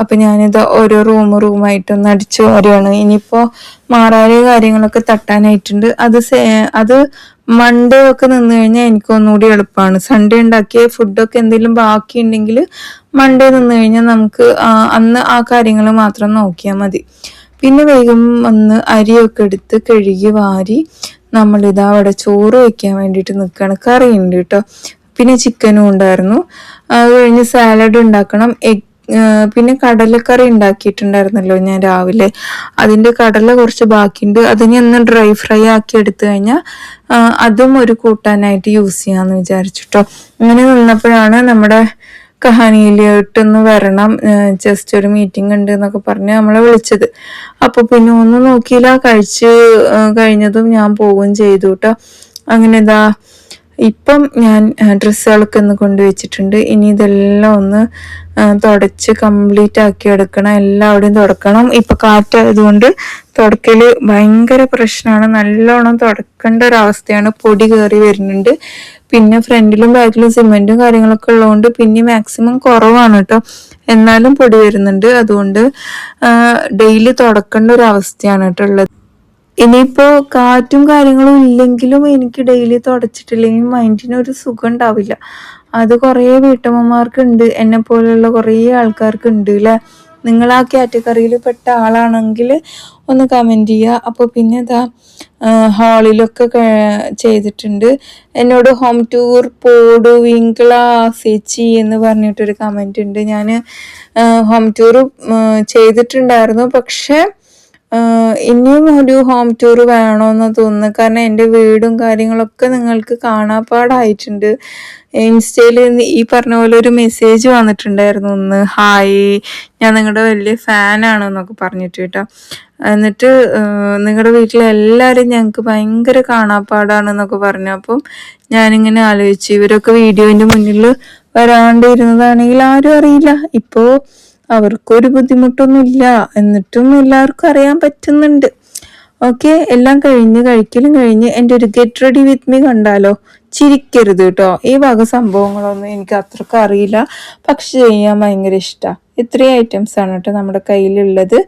അപ്പം ഞാനിത് ഓരോ റൂം റൂമായിട്ടൊന്ന് അടിച്ചു വാരുകയാണ് ഇനിയിപ്പോൾ മാറാൽ കാര്യങ്ങളൊക്കെ തട്ടാനായിട്ടുണ്ട്. അത് അത് മൺഡേ ഒക്കെ നിന്ന് കഴിഞ്ഞാൽ എനിക്ക് ഒന്നുകൂടി എളുപ്പമാണ് സൺഡേ ഉണ്ടാക്കിയ ഫുഡൊക്കെ എന്തെങ്കിലും ബാക്കി ഉണ്ടെങ്കിൽ മൺഡേ നിന്ന് കഴിഞ്ഞാൽ നമുക്ക് അന്ന് ആ കാര്യങ്ങൾ മാത്രം നോക്കിയാൽ മതി. പിന്നെ വേഗം വന്ന് അരിയൊക്കെ എടുത്ത് കഴുകി വാരി നമ്മളിതാ അവിടെ ചോറ് വയ്ക്കാൻ വേണ്ടിയിട്ട് നിൽക്കുകയാണ് കറി ഉണ്ട് കേട്ടോ പിന്നെ ചിക്കനും ഉണ്ടായിരുന്നു. അത് കഴിഞ്ഞ് സാലഡ് ഉണ്ടാക്കണം. എഗ് പിന്നെ കടലക്കറി ഉണ്ടാക്കിയിട്ടുണ്ടായിരുന്നല്ലോ ഞാൻ രാവിലെ. അതിന്റെ കടല കുറച്ച് ബാക്കിയുണ്ട്. അതിനെ ഒന്ന് ഡ്രൈ ഫ്രൈ ആക്കി എടുത്തു കഴിഞ്ഞാൽ അതും ഒരു കൂട്ടാനായിട്ട് യൂസ് ചെയ്യാമെന്ന് വിചാരിച്ചിട്ടോ ഇങ്ങനെ നിന്നപ്പോഴാണ് നമ്മുടെ കഹാനിയിലോട്ടൊന്ന് വരണം ജസ്റ്റ് ഒരു മീറ്റിംഗ് ഉണ്ട് എന്നൊക്കെ പറഞ്ഞ് നമ്മളെ വിളിച്ചത്. അപ്പൊ പിന്നെ ഒന്നും നോക്കിയില്ല കഴിച്ച് കഴിഞ്ഞതും ഞാൻ പോവുകയും ചെയ്തു കേട്ടോ അങ്ങനെ ഇതാ ഇപ്പം ഞാൻ ഡ്രസ്സുകളൊക്കെ ഒന്ന് കൊണ്ടുവച്ചിട്ടുണ്ട് ഇനി ഇതെല്ലാം ഒന്ന് തുടച്ച് കംപ്ലീറ്റ് ആക്കി എടുക്കണം. എല്ലാവിടെയും തുടക്കണം. ഇപ്പൊ കാറ്റായതുകൊണ്ട് തുടക്കൽ ഭയങ്കര പ്രശ്നമാണ് നല്ലോണം തുടക്കേണ്ട ഒരവസ്ഥയാണ്. പൊടി കയറി വരുന്നുണ്ട്. പിന്നെ ഫ്രണ്ടിലും ബാക്കിലും സിമെന്റും കാര്യങ്ങളൊക്കെ ഉള്ളതുകൊണ്ട് പിന്നെ മാക്സിമം കുറവാണ് കേട്ടോ എന്നാലും പൊടി വരുന്നുണ്ട്. അതുകൊണ്ട് ഡെയിലി തുടക്കേണ്ട ഒരു അവസ്ഥയാണ് കേട്ടോ ഉള്ളത്. ഇനിയിപ്പോ കാറ്റും കാര്യങ്ങളും ഇല്ലെങ്കിലും എനിക്ക് ഡെയിലി തുടച്ചിട്ടില്ലെങ്കിൽ മൈൻഡിന് ഒരു സുഖം ഉണ്ടാവില്ല. അത് കുറേ വീട്ടമ്മമാർക്ക് ഉണ്ട് എന്നെ പോലെയുള്ള കുറേ ആൾക്കാർക്ക് ഉണ്ട് അല്ലെ നിങ്ങൾ ആ കാറ്റഗറിയിൽ പെട്ട ആളാണെങ്കിൽ ഒന്ന് കമന്റ് ചെയ്യുക അപ്പോൾ പിന്നെ ഇതാ ഹാളിലൊക്കെ ചെയ്തിട്ടുണ്ട്. എന്നോട് ഹോം ടൂർ പോടു വിങ്ക്ള സെച്ചി എന്ന് പറഞ്ഞിട്ടൊരു കമന്റ് ഉണ്ട്. ഞാൻ ഹോം ടൂർ ചെയ്തിട്ടുണ്ടായിരുന്നു. പക്ഷേ ഇനിയും ഒരു ഹോം ടൂർ വേണമെന്ന് തോന്നുന്നു. കാരണം എന്റെ വീടും കാര്യങ്ങളൊക്കെ നിങ്ങൾക്ക് കാണാപ്പാടായിട്ടുണ്ട് ഇൻസ്റ്റയിൽ ഈ പറഞ്ഞ പോലെ ഒരു മെസ്സേജ് വന്നിട്ടുണ്ടായിരുന്നു. ഒന്ന് ഹായ് ഞാൻ നിങ്ങളുടെ വലിയ ഫാനാണ് എന്നൊക്കെ പറഞ്ഞിട്ട് കേട്ടോ. എന്നിട്ട് നിങ്ങളുടെ വീട്ടിലെ എല്ലാവരും ഞങ്ങൾക്ക് ഭയങ്കര കാണാപ്പാടാണ് എന്നൊക്കെ പറഞ്ഞു. അപ്പം ഞാനിങ്ങനെ ആലോചിച്ചു. ഇവരൊക്കെ വീഡിയോന്റെ മുന്നിൽ വരാണ്ടിരുന്നതാണെങ്കിൽ ആരും അറിയില്ല. ഇപ്പോൾ അവർക്കൊരു ബുദ്ധിമുട്ടൊന്നുമില്ല. എന്നിട്ടും എല്ലാവർക്കും അറിയാൻ പറ്റുന്നുണ്ട്. ഓക്കെ എല്ലാം കഴിഞ്ഞ് കഴിക്കലും കഴിഞ്ഞ് എന്റെ ഒരു ഗെറ്റ് റെഡി വിത്ത് മീ കണ്ടാലോ? ചിരിക്കരുത് കേട്ടോ. ഈ വക സംഭവങ്ങളൊന്നും എനിക്ക് അത്രക്കും അറിയില്ല. പക്ഷെ ചെയ്യാൻ ഭയങ്കര ഇഷ്ടമാണ് ഇത്രയും ഐറ്റംസ് ആണ് കേട്ടോ നമ്മുടെ കയ്യിലുള്ളത്.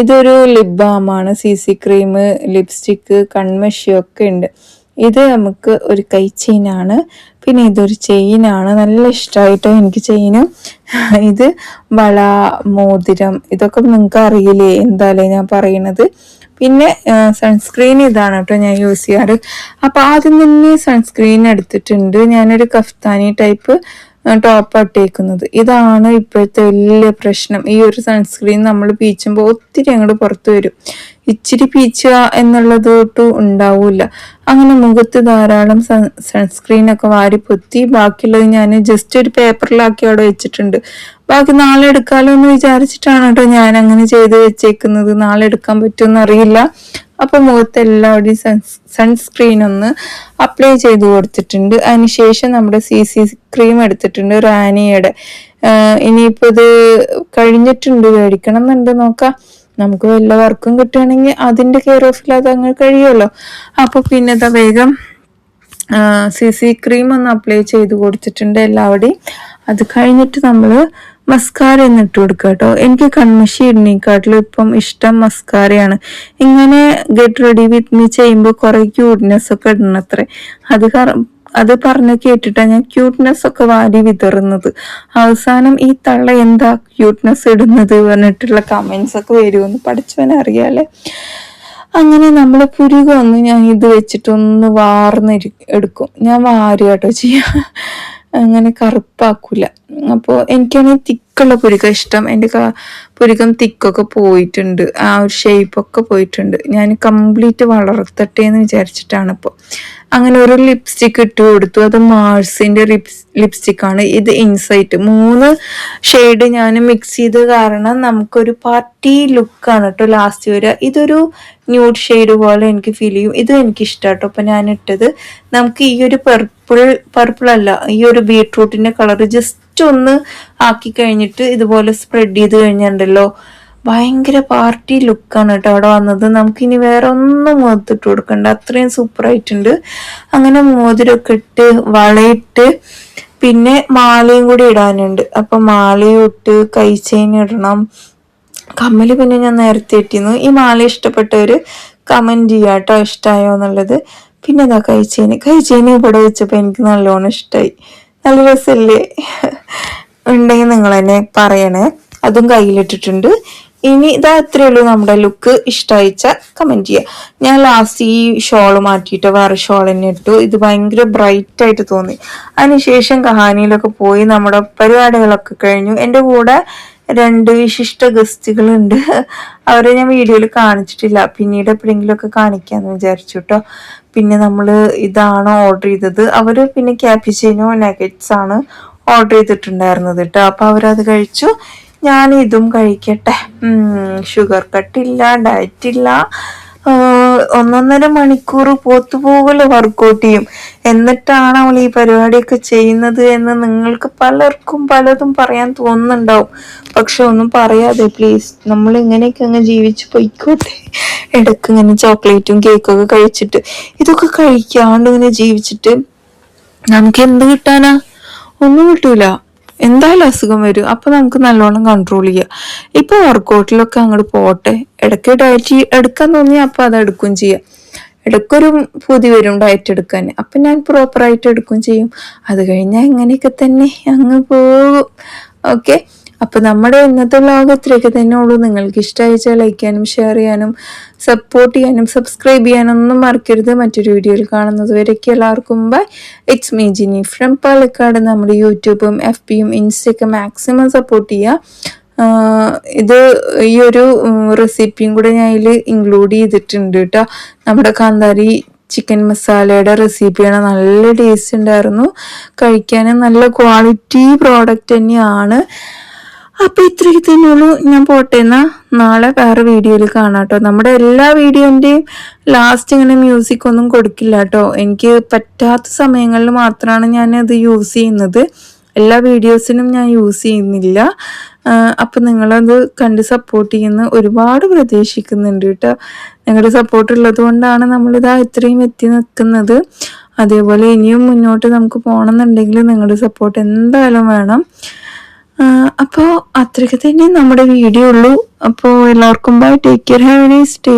ഇതൊരു ലിപ് ബാമാണ് സി സി ക്രീം ലിപ്സ്റ്റിക്ക് കൺമഷിയൊക്കെ ഉണ്ട്. ഇത് നമുക്ക് ഒരു കൈ ചെയിനാണ്. പിന്നെ ഇതൊരു ചെയിനാണ്. നല്ല ഇഷ്ടമായിട്ടോ എനിക്ക് ചെയിനും. [LAUGHS] ഇത് വള മോതിരം ഇതൊക്കെ നിങ്ങൾക്ക് അറിയില്ലേ? എന്തായാലും ഞാൻ പറയണത്? പിന്നെ സൺസ്ക്രീൻ ഇതാണ് കേട്ടോ ഞാൻ യൂസ് ചെയ്യാറ്. അപ്പോൾ ആദ്യം തന്നെ സൺസ്ക്രീൻ എടുത്തിട്ടുണ്ട്. ഞാനൊരു കഫ്താനി ടൈപ്പ് ടോപ്പ് ഇട്ടേക്കുന്നത്. ഇതാണ് ഇപ്പോഴത്തെ വലിയ പ്രശ്നം. ഈ ഒരു സൺസ്ക്രീൻ നമ്മൾ പീച്ചുമ്പോൾ ഒത്തിരി അങ്ങോട്ട് പുറത്തു വരും. ഇച്ചിരി പീച്ചുക എന്നുള്ളത് തൊട്ട് ഉണ്ടാവില്ല. അങ്ങനെ മുഖത്ത് ധാരാളം സൺസ്ക്രീൻ ഒക്കെ വാരി പൊത്തി ബാക്കിയുള്ളത് ഞാൻ ജസ്റ്റ് ഒരു പേപ്പറിലാക്കി അവിടെ വെച്ചിട്ടുണ്ട്. ബാക്കി നാളെ എടുക്കാലോ എന്ന് വിചാരിച്ചിട്ടാണ് കേട്ടോ ഞാൻ അങ്ങനെ ചെയ്ത് വെച്ചേക്കുന്നത്. നാളെ എടുക്കാൻ പറ്റുമെന്ന് അറിയില്ല. അപ്പൊ മുഖത്ത് എല്ലാവരുടെയും സൺസ് സൺസ്ക്രീൻ ഒന്ന് അപ്ലൈ ചെയ്ത് കൊടുത്തിട്ടുണ്ട്. അതിനുശേഷം നമ്മുടെ സി സി ക്രീം എടുത്തിട്ടുണ്ട് റാനിയുടെ. ഇനിയിപ്പോ ഇത് കഴിഞ്ഞിട്ടുണ്ട്. മേടിക്കണം എന്നുണ്ട് നോക്കാം. നമുക്ക് വല്ല വർക്കും കിട്ടുകയാണെങ്കിൽ അതിന്റെ കെയർ ഓഫിൽ അത് അങ്ങ് കഴിയുമല്ലോ. അപ്പൊ പിന്നെ വേഗം സി സി ക്രീം ഒന്ന് അപ്ലൈ ചെയ്ത് കൊടുത്തിട്ടുണ്ട് എല്ലാവരുടെയും. അത് കഴിഞ്ഞിട്ട് നമ്മൾ മസ്കാര എന്ന് ഇട്ട് കൊടുക്കുക കേട്ടോ. എനിക്ക് കൺമഷി ഇടുന്നേക്കാട്ടിലും ഇപ്പം ഇഷ്ടം മസ്കാരയാണ് ഇങ്ങനെ ഗെറ്റ് റെഡി വിത്ത് മീ ചെയ്യുമ്പോൾ കുറെ ക്യൂട്ട്നെസ് ഒക്കെ ഇടണത്രേ. അത് അത് പറഞ്ഞ് കേട്ടിട്ടാണ് ഞാൻ ക്യൂട്ട്നെസ് ഒക്കെ വാരി വിതറുന്നത്. അവസാനം ഈ തള്ള എന്താ ക്യൂട്ട്നെസ് ഇടുന്നത് പറഞ്ഞിട്ടുള്ള കമന്റ്സ് ഒക്കെ വരുമെന്ന് പഠിച്ചവനെ അറിയാലേ. അങ്ങനെ നമ്മളെ പുരുകൊന്ന് ഞാൻ ഇത് വെച്ചിട്ടൊന്ന് വാർന്ന് എടുക്കും. ഞാൻ വാരി കേട്ടോ ചെയ്യാം. അങ്ങനെ കറുപ്പാക്കൂല. അപ്പോൾ എനിക്കാണെങ്കിൽ തിക്കുള്ള പുരുക്കം ഇഷ്ടം. എന്റെ പുരുക്കം തിക്കൊക്കെ പോയിട്ടുണ്ട്. ആ ഒരു ഷേപ്പൊക്കെ പോയിട്ടുണ്ട്. ഞാൻ കംപ്ലീറ്റ് വളർത്തട്ടെ എന്ന് വിചാരിച്ചിട്ടാണ് ഇപ്പോൾ അങ്ങനെ ഒരു ലിപ്സ്റ്റിക് ഇട്ട് കൊടുത്തു. അത് മാഴ്സിന്റെ ലിപ്സ് ലിപ്സ്റ്റിക്കാണ് ഇത് ഇൻസൈറ്റ് മൂന്ന് ഷെയ്ഡ് ഞാൻ മിക്സ് ചെയ്ത് കാരണം നമുക്കൊരു പാർട്ടി ലുക്കാണ് കേട്ടോ ലാസ്റ്റ് വരിക. ഇതൊരു ന്യൂഡ് ഷെയ്ഡ് പോലെ എനിക്ക് ഫീൽ ചെയ്യും. ഇതും എനിക്ക് ഇഷ്ടം കേട്ടോ. അപ്പം ഞാൻ ഇട്ടത്. നമുക്ക് ഈ ഒരു പർപ്പിൾ പർപ്പിൾ അല്ല ഈ ഒരു ബീട്രൂട്ടിന്റെ കളർ ജസ്റ്റ് ഒന്ന് ആക്കി കഴിഞ്ഞിട്ട് ഇതുപോലെ സ്പ്രെഡ് ചെയ്ത് കഴിഞ്ഞിട്ടുണ്ടല്ലോ. ഭയങ്കര പാർട്ടി ലുക്കാണ് കേട്ടോ അവിടെ വന്നത്. നമുക്കിനി വേറെ ഒന്നും മുഖത്തിട്ട് കൊടുക്കണ്ട. അത്രയും സൂപ്പർ ആയിട്ടുണ്ട്. അങ്ങനെ മോതിരമൊക്കെ ഇട്ട് വളയിട്ട് പിന്നെ മാലയും കൂടി ഇടാനുണ്ട്. അപ്പൊ മാലയും ഇട്ട് കൈച്ചേന ഇടണം. കമ്മൽ പിന്നെ ഞാൻ നേരത്തെ ഇട്ടിരുന്നു. ഈ മാല ഇഷ്ടപ്പെട്ടവർ കമന്റ് ചെയ്യുക കേട്ടോ. ഇഷ്ടമായോ എന്നുള്ളത്. പിന്നെ എന്താ കൈച്ചേന കൈച്ചേന ഇവിടെ വെച്ചപ്പോ എനിക്ക് നല്ലോണം ഇഷ്ടമായി നല്ല രസമല്ലേ ഉണ്ടെങ്കിൽ നിങ്ങൾ തന്നെ പറയണേ. അതും കയ്യിലിട്ടിട്ടുണ്ട്. ഇനി ഇതാ അത്രേ ഉള്ളൂ നമ്മുടെ ലുക്ക് ഇഷ്ടമായിച്ച കമന്റ് ചെയ്യുക. ഞാൻ ലാസ്റ്റ് ഈ ഷോൾ മാറ്റിയിട്ട് വേറെ ഷോൾ തന്നെ ഇട്ടു. ഇത് ഭയങ്കര ബ്രൈറ്റ് ആയിട്ട് തോന്നി. അതിനുശേഷം കഹാനിയിലൊക്കെ പോയി നമ്മുടെ പരിപാടികളൊക്കെ കഴിഞ്ഞു. എന്റെ കൂടെ രണ്ട് വിശിഷ്ട ഗസ്റ്റുകളുണ്ട് അവരെ ഞാൻ വീഡിയോയിൽ കാണിച്ചിട്ടില്ല. പിന്നീട് എപ്പോഴെങ്കിലും ഒക്കെ കാണിക്കാന്ന് വിചാരിച്ചു കേട്ടോ പിന്നെ നമ്മൾ ഇതാണ് ഓർഡർ ചെയ്തത്. അവർ പിന്നെ ക്യാപിച്ചിനോ നഗറ്റ്സ് ആണ് ഓർഡർ ചെയ്തിട്ടുണ്ടായിരുന്നത് കേട്ടോ അപ്പോൾ അവരത് കഴിച്ചു. ഞാൻ ഇതും കഴിക്കട്ടെ ഷുഗർ കട്ടില്ല ഡയറ്റ് ഇല്ല. ഒന്നൊന്നര മണിക്കൂർ പോത്തുപോകൽ വർക്കൗട്ട് ചെയ്യും എന്നിട്ടാണ് അവൾ ഈ പരിപാടിയൊക്കെ ചെയ്യുന്നത് എന്ന് നിങ്ങൾക്ക് പലർക്കും പലതും പറയാൻ തോന്നുന്നുണ്ടാവും. പക്ഷെ ഒന്നും പറയാതെ പ്ലീസ് നമ്മൾ ഇങ്ങനെയൊക്കെ അങ്ങ് ജീവിച്ചു പോയിക്കോട്ടെ. ഇടയ്ക്ക് ഇങ്ങനെ ചോക്ലേറ്റും കേക്കൊക്കെ കഴിച്ചിട്ട് ഇതൊക്കെ കഴിക്കാണ്ട് ഇങ്ങനെ ജീവിച്ചിട്ട് നമുക്ക് എന്ത് കിട്ടാനാ? ഒന്നും കിട്ടൂല. എന്തായാലും അസുഖം വരും. അപ്പൊ നമുക്ക് നല്ലോണം കൺട്രോൾ ചെയ്യാം. ഇപ്പൊ വർക്കൗട്ടിലൊക്കെ അങ്ങോട്ട് പോട്ടെ. ഇടയ്ക്ക് ഡയറ്റ് എടുക്കാൻ തോന്നിയാൽ അപ്പൊ അത് എടുക്കുകയും ചെയ്യാം. ഇടയ്ക്കൊരു പുതി വരും ഡയറ്റ് എടുക്കാൻ. അപ്പൊ ഞാൻ പ്രോപ്പറായിട്ട് എടുക്കുകയും ചെയ്യും. അത് കഴിഞ്ഞാൽ ഇങ്ങനെയൊക്കെ തന്നെ അങ്ങ് പോകും. ഓക്കെ അപ്പൊ നമ്മുടെ ഇന്നത്തെ ലോകത്തിലേക്ക് തന്നെ ഉള്ളൂ. നിങ്ങൾക്ക് ഇഷ്ടമായിച്ചാൽ ലൈക്ക് ചെയ്യാനും ഷെയർ ചെയ്യാനും സപ്പോർട്ട് ചെയ്യാനും സബ്സ്ക്രൈബ് ചെയ്യാനും ഒന്നും മറക്കരുത്. മറ്റൊരു വീഡിയോയിൽ കാണുന്നത് വരയ്ക്ക് എല്ലാവർക്കും bye it's me Jini from Palakkad. നമ്മുടെ യൂട്യൂബും എഫ് പിയും ഇൻസ്റ്റയൊക്കെ മാക്സിമം സപ്പോർട്ട് ചെയ്യുക ഇത് ഈ ഒരു റെസിപ്പിയും കൂടെ ഞാൻ ഇതിൽ ഇൻക്ലൂഡ് ചെയ്തിട്ടുണ്ട് കേട്ടോ. നമ്മുടെ കാന്താരി ചിക്കൻ മസാലയുടെ റെസിപ്പിയാണ് നല്ല ടേസ്റ്റ് ഉണ്ടായിരുന്നു. കഴിക്കാനും നല്ല ക്വാളിറ്റി പ്രോഡക്റ്റ് തന്നെയാണ്. അപ്പൊ ഇത്രയ്ക്ക് തന്നെയുള്ളൂ ഞാൻ പോട്ടെ. എന്നാ നാളെ വേറെ വീഡിയോയിൽ കാണാം കേട്ടോ. നമ്മുടെ എല്ലാ വീഡിയോന്റെയും ലാസ്റ്റ് ഇങ്ങനെ മ്യൂസിക് ഒന്നും കൊടുക്കില്ല കേട്ടോ. എനിക്ക് പറ്റാത്ത സമയങ്ങളിൽ മാത്രമാണ് ഞാൻ അത് യൂസ് ചെയ്യുന്നത്. എല്ലാ വീഡിയോസിനും ഞാൻ യൂസ് ചെയ്യുന്നില്ല. അപ്പം നിങ്ങളത് കണ്ട് സപ്പോർട്ട് ചെയ്യുന്ന ഒരുപാട് പ്രതീക്ഷിക്കുന്നുണ്ട് കേട്ടോ. നിങ്ങളുടെ സപ്പോർട്ട് ഉള്ളത് കൊണ്ടാണ് നമ്മളിതാ ഇത്രയും എത്തി നിൽക്കുന്നത്. അതേപോലെ ഇനിയും മുന്നോട്ട് നമുക്ക് പോകണമെന്നുണ്ടെങ്കിൽ നിങ്ങളുടെ സപ്പോർട്ട് എന്തായാലും വേണം. അപ്പോൾ അത്രയ്ക്ക് തന്നെ നമ്മുടെ വീഡിയോ ഉള്ളൂ. അപ്പോൾ എല്ലാവർക്കും bye take care have nice day